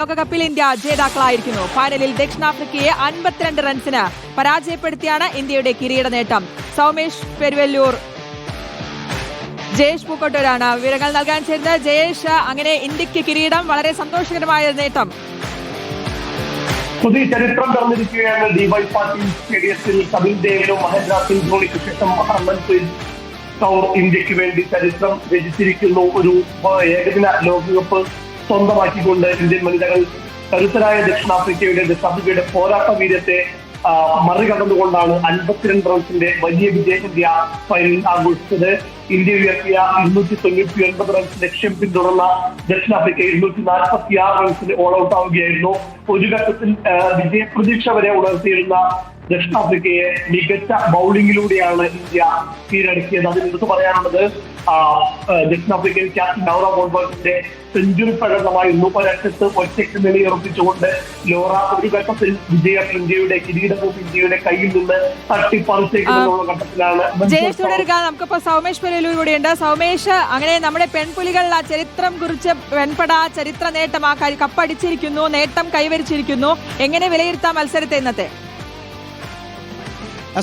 ലോകകപ്പിൽ ഇന്ത്യ ജേതാക്കളായിരിക്കുന്നു. ഫൈനലിൽ ദക്ഷിണാഫ്രിക്കയെ അൻപത്തിരണ്ട് റൺസിന് പരാജയപ്പെടുത്തിയാണ് ഇന്ത്യയുടെ കിരീട നേട്ടം. സൗമേഷ് പെരുവല്ലൂർ ജയേഷ് പൂക്കോട്ടൂരാണ് വിവരങ്ങൾ നൽകാൻ ചേരുന്നത്. ജയേഷ് അങ്ങനെ ഇന്ത്യയ്ക്ക് കിരീടം വളരെ സന്തോഷകരമായ നേട്ടം. പുതിയ ചരിത്രം തുറന്നിരിക്കുകയാണ് ഡിവൈ പാട്ടീൽ സ്റ്റേഡിയത്തിൽ കപിൽ ദേവിനും മഹേന്ദ്ര സിംഗ് ധോണിക്ക് ശേഷം ഹർമൻപ്രീത് കൗർ ഇന്ത്യയ്ക്ക് വേണ്ടി ചരിത്രം രചിച്ചിരിക്കുന്നു. ഒരു ഏകദിന ലോകകപ്പ് സ്വന്തമാക്കിക്കൊണ്ട് ഇന്ത്യൻ വനിതകൾ കരുത്തരായ ദക്ഷിണാഫ്രിക്കയുടെ സഭയുടെ പോരാട്ട വീര്യത്തെ മറികടന്നുകൊണ്ടാണ് അൻപത്തിരണ്ട് റൺസിന്റെ വലിയ വിജയം ഇന്ത്യ ഫൈനലിൽ ആഘോഷിച്ചത്. ഇന്ത്യ ഉയർത്തിയ ഇരുന്നൂറ്റി തൊണ്ണൂറ്റി ഒൻപത് റൺസ് ലക്ഷ്യം പിന്തുടർന്ന ദക്ഷിണാഫ്രിക്ക ഇരുന്നൂറ്റി നാൽപ്പത്തി ആറ് റൺസിന് ഓൾ ഔട്ട് ആവുകയായിരുന്നു. ഒരു ഘട്ടത്തിൽ വിജയപ്രതീക്ഷ വരെ ഉണർത്തിയിരുന്ന ദക്ഷിണാഫ്രിക്കയെ മികച്ച ബൗളിംഗിലൂടെയാണ് ഇന്ത്യ കീഴടക്കിയത്. അതിൽ എടുത്തു പറയാനുള്ളത് ദക്ഷിണാഫ്രിക്കൻ ക്യാപ്റ്റൻ നൗറ ബോൾബർട്ടിന്റെ സെഞ്ചുറി പ്രകടനമായിരുന്നു ഒരറ്റത്ത് ഒറ്റയ്ക്ക് നിലയുറപ്പിച്ചുകൊണ്ട് ലോറ ഒരു ഘട്ടത്തിൽ വിജയം ഇന്ത്യയുടെ കിരീടവും ഇന്ത്യയുടെ കയ്യിൽ നിന്ന് തട്ടിപ്പറിച്ചേക്കുന്നുള്ള ഘട്ടത്തിലാണ് നമുക്കിപ്പോ സൗമേഷ് പെരുവല്ലൂർ കൂടിയുണ്ട് സൗമേഷ് അങ്ങനെ നമ്മുടെ പെൺപുലികൾ ആ ചരിത്രം കുറിച്ച് വെൺപട ചരിത്ര നേട്ടം ആ കപ്പടിച്ചിരിക്കുന്നു നേട്ടം കൈവരിച്ചിരിക്കുന്നു. എങ്ങനെ വിലയിരുത്താം മത്സരത്തെ ഇന്നത്തെ?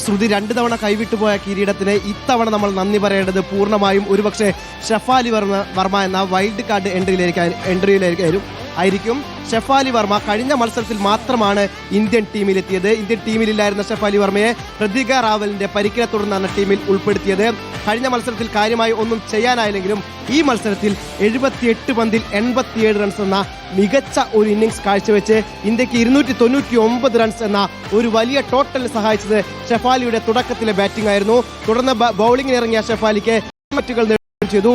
ശ്രുതി രണ്ട് തവണ കൈവിട്ടു പോയ കിരീടത്തിന് ഇത്തവണ നമ്മൾ നന്ദി പറയേണ്ടത് പൂർണമായും ഒരുപക്ഷെ ഷഫാലി വർമ്മ വർമ്മ എന്ന വൈൽഡ് കാർഡ് എൻട്രിയിലേക്ക് എൻട്രിയിലേക്കായിരിക്കും ആയിരിക്കും. ഷെഫാലി വർമ്മ കഴിഞ്ഞ മത്സരത്തിൽ മാത്രമാണ് ഇന്ത്യൻ ടീമിലെത്തിയത്. ഇന്ത്യൻ ടീമിലില്ലായിരുന്ന ഷെഫാലി വർമ്മയെ പ്രതിക റാവലിന്റെ പരിക്കിനെ തുടർന്നാണ് ടീമിൽ ഉൾപ്പെടുത്തിയത്. കഴിഞ്ഞ മത്സരത്തിൽ കാര്യമായി ഒന്നും ചെയ്യാനായില്ലെങ്കിലും ഈ മത്സരത്തിൽ എഴുപത്തിയെട്ട് പന്തിൽ എൺപത്തിയേഴ് റൺസ് എന്ന മികച്ച ഒരു ഇന്നിംഗ്സ് കാഴ്ചവെച്ച് ഇന്ത്യയ്ക്ക് ഇരുന്നൂറ്റി തൊണ്ണൂറ്റി ഒമ്പത് റൺസ് എന്ന ഒരു വലിയ ടോട്ടലിന് സഹായിച്ചത് ഷെഫാലിയുടെ തുടക്കത്തിലെ ബാറ്റിംഗ് ആയിരുന്നു. തുടർന്ന് ബൗളിംഗിനിറങ്ങിയ ഷെഫാലിക്ക് ചെയ്തു.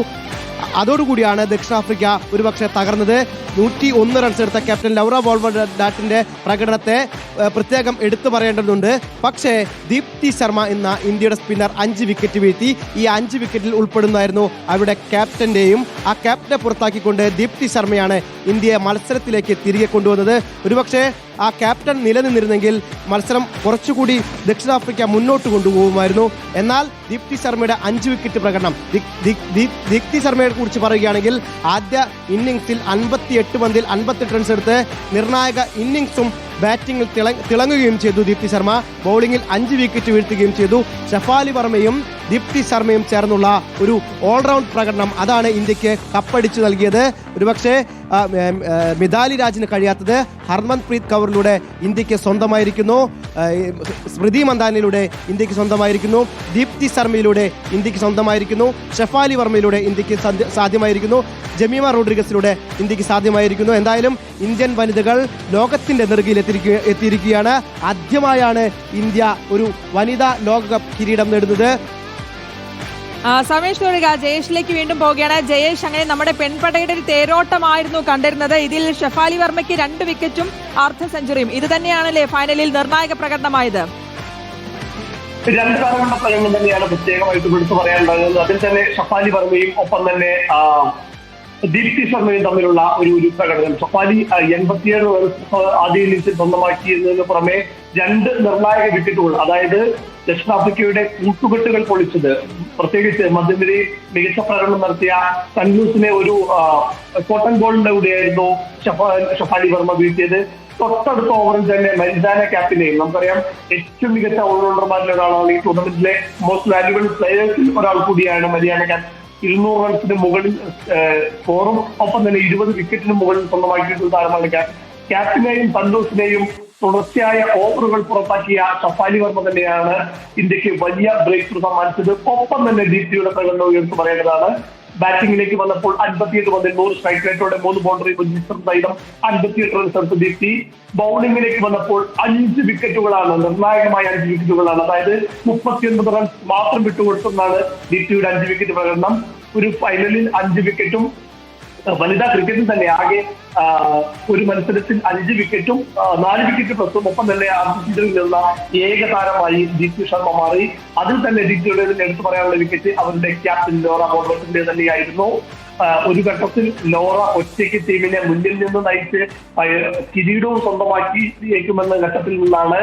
അതോടുകൂടിയാണ് ദക്ഷിണാഫ്രിക്ക ഒരുപക്ഷെ തകർന്നത്. നൂറ്റി ഒന്ന് റൺസ് എടുത്ത ക്യാപ്റ്റൻ ലൗറ ബോൾവർ ഡാറ്റിന്റെ പ്രകടനത്തെ പ്രത്യേകം എടുത്തു പറയേണ്ടതുണ്ട്. പക്ഷേ ദീപ്തി ശർമ്മ എന്ന ഇന്ത്യയുടെ സ്പിന്നർ അഞ്ച് വിക്കറ്റ് വീഴ്ത്തി. ഈ അഞ്ച് വിക്കറ്റിൽ ഉൾപ്പെടുന്നതായിരുന്നു അവിടെ ക്യാപ്റ്റന്റെയും ആ ക്യാപ്റ്റനെ പുറത്താക്കിക്കൊണ്ട് ദീപ്തി ശർമ്മയാണ് ഇന്ത്യയെ മത്സരത്തിലേക്ക് തിരികെ കൊണ്ടുവന്നത്. ഒരുപക്ഷെ ആ ക്യാപ്റ്റൻ നിലനിന്നിരുന്നെങ്കിൽ മത്സരം കുറച്ചുകൂടി ദക്ഷിണാഫ്രിക്ക മുന്നോട്ട് കൊണ്ടുപോകുമായിരുന്നു. എന്നാൽ ദീപ്തി ശർമ്മയുടെ അഞ്ച് വിക്കറ്റ് പ്രകടനം. ദീപ്തി ശർമ്മയെ കുറിച്ച് പറയുകയാണെങ്കിൽ ആദ്യ ഇന്നിംഗ്സിൽ അൻപത്തിയെട്ട് പന്തിൽ അൻപത്തെട്ട് റൺസ് എടുത്ത് നിർണായക ഇന്നിംഗ്സും ബാറ്റിംഗിൽ തിള- തിളങ്ങുകയും ചെയ്തു ദീപ്തി ശർമ്മ. ബൗളിംഗിൽ അഞ്ച് വിക്കറ്റ് വീഴ്ത്തുകയും ചെയ്തു. ഷഫാലി വർമ്മയും ദീപ്തി ശർമ്മയും ചേർന്നുള്ള ഒരു ഓൾറൗണ്ട് പ്രകടനം അതാണ് ഇന്ത്യയ്ക്ക് കപ്പടിച്ചു നൽകിയത്. ഒരുപക്ഷെ മിതാലി രാജിന് കഴിയാത്തത് ഹർമൻപ്രീത് കൗറിലൂടെ ഇന്ത്യയ്ക്ക് സ്വന്തമായിരിക്കുന്നു. സ്മൃതി മന്ദാനിലൂടെ ഇന്ത്യയ്ക്ക് സ്വന്തമായിരിക്കുന്നു. ദീപ്തി ശർമ്മയിലൂടെ ഇന്ത്യയ്ക്ക് സ്വന്തമായിരിക്കുന്നു. ഷെഫാലി വർമ്മയിലൂടെ ഇന്ത്യയ്ക്ക് സാധ്യമായിരിക്കുന്നു. ജമീമ റോഡ്രിഗസിലൂടെ ഇന്ത്യയ്ക്ക് സാധ്യമായിരിക്കുന്നു. എന്തായാലും ഇന്ത്യൻ വനിതകൾ ലോകത്തിന്റെ നെറുകയിൽ എത്തിയിരിക്കുക എത്തിയിരിക്കുകയാണ്. ആദ്യമായാണ് ഇന്ത്യ ഒരു വനിതാ ലോകകപ്പ് കിരീടം നേടുന്നത്. സമേഷ് തുടരുക ജയേഷിലേക്ക് വീണ്ടും പോവുകയാണ്. ജയേഷ് അങ്ങനെ നമ്മുടെ പെൺപടയുടെ ഒരു തേരോട്ടമായിരുന്നു കണ്ടിരുന്നത്. ഇതിൽ ഷെഫാലി വർമ്മയ്ക്ക് രണ്ട് വിക്കറ്റും അർദ്ധ സെഞ്ചുറിയും. ഇത് തന്നെയാണല്ലേ ഫൈനലിൽ നിർണായക പ്രകടനമായത്? രണ്ട് കാലങ്ങളുടെ പ്രകടനം തന്നെയാണ് പ്രത്യേകമായിട്ട് എടുത്തു പറയാനുള്ളത്. അതിൽ തന്നെ ഷഫാലി വർമ്മയും ഒപ്പം തന്നെ ദീപ്തി ശർമ്മയും തമ്മിലുള്ള ഒരു ഒരു പ്രകടനം. സഫാലി എൺപത്തിയേഴ് റൺസ് ആദ്യ ഇന്നിംഗ്സിൽ സ്വന്തമാക്കിയതിന് പുറമെ രണ്ട് നിർണായക വിക്കറ്റുകൾ അതായത് ദക്ഷിണാഫ്രിക്കയുടെ കൂട്ടുകെട്ടുകൾ പൊളിച്ചത് പ്രത്യേകിച്ച് മധ്യനിരയിൽ മികച്ച പ്രകടനം നടത്തിയ സൺലൂസിനെ ഒരു കോട്ടൺ ബോളിന്റെ കൂടെയായിരുന്നു ഷഫാലി വർമ്മ വീഴ്ത്തിയത്. തൊട്ടടുത്ത ഓവറിൽ തന്നെ മരിദാന ക്യാപ്റ്റനെയും നമുക്കറിയാം ഏറ്റവും മികച്ച ഓൾറൗണ്ടർമാരിൽ ഒരാളാണ് ഈ ടൂർണമെന്റിലെ മോസ്റ്റ് വാല്യുബിൾ പ്ലെയേഴ്സിൽ ഒരാൾ കൂടിയാണ് മരിയാന ക്യാപ്റ്റൻ. ഇരുന്നൂറ് റൺസിന് മുകളിൽ സ്കോറും ഒപ്പം തന്നെ ഇരുപത് വിക്കറ്റിന് മുകളിൽ സ്വന്തമാക്കിയിട്ടുള്ള താരമാണ് ക്യാപ്റ്റനെയും സന്തോഷിനെയും തുടർച്ചയായ ഓവറുകൾ പുറത്താക്കിയ ഷഫാലി വർമ്മ തന്നെയാണ് ഇന്ത്യയ്ക്ക് വലിയ ബ്രേക്ക് ത്രൂ സമ്മാനിച്ചത്. ഒപ്പം തന്നെ ദീപ്തിയുടെ പ്രകടനം ഉയർത്തി പറയേണ്ടതാണ്. ബാറ്റിംഗിലേക്ക് വന്നപ്പോൾ അൻപത്തിയെട്ട് പന്തിൽ നൂറ് സ്ട്രൈക്ക് റേറ്റോടെ മൂന്ന് ബൗണ്ടറി രജിസ്റ്റർ സൈതം അൻപത്തിയെട്ട് റൺസ് എടുത്ത് ദീപ്തി ബൗളിംഗിലേക്ക് വന്നപ്പോൾ അഞ്ച് വിക്കറ്റുകളാണ് നിർണായകമായ അഞ്ച് വിക്കറ്റുകളാണ് അതായത് മുപ്പത്തിയൊൻപത് റൺസ് മാത്രം വിട്ടുകൊടുത്തെന്നാണ് ദീപ്തിയുടെ അഞ്ച് വിക്കറ്റ് പ്രകടനം. ഒരു ഫൈനലിൽ അഞ്ച് വിക്കറ്റും വനിതാ ക്രിക്കറ്റിൽ തന്നെ ആകെ ഒരു മത്സരത്തിൽ അഞ്ച് വിക്കറ്റും നാല് വിക്കറ്റ് പ്ലസും ഒപ്പം തന്നെ അർദ്ധസീസണിൽ നിന്നുള്ള ഏക താരമായി ദീപ്തി ശർമ്മ മാറി. അതിൽ തന്നെ ദീപ്തിയുടെ എടുത്തു പറയാനുള്ള വിക്കറ്റ് അവരുടെ ക്യാപ്റ്റൻ ലോറ ബോർബത്തിന്റെ തന്നെയായിരുന്നു. ഒരു ഘട്ടത്തിൽ ലോറ ഒറ്റയ്ക്ക് ടീമിനെ മുന്നിൽ നിന്ന് നയിച്ച് കിരീടവും സ്വന്തമാക്കി ഘട്ടത്തിൽ നിന്നാണ്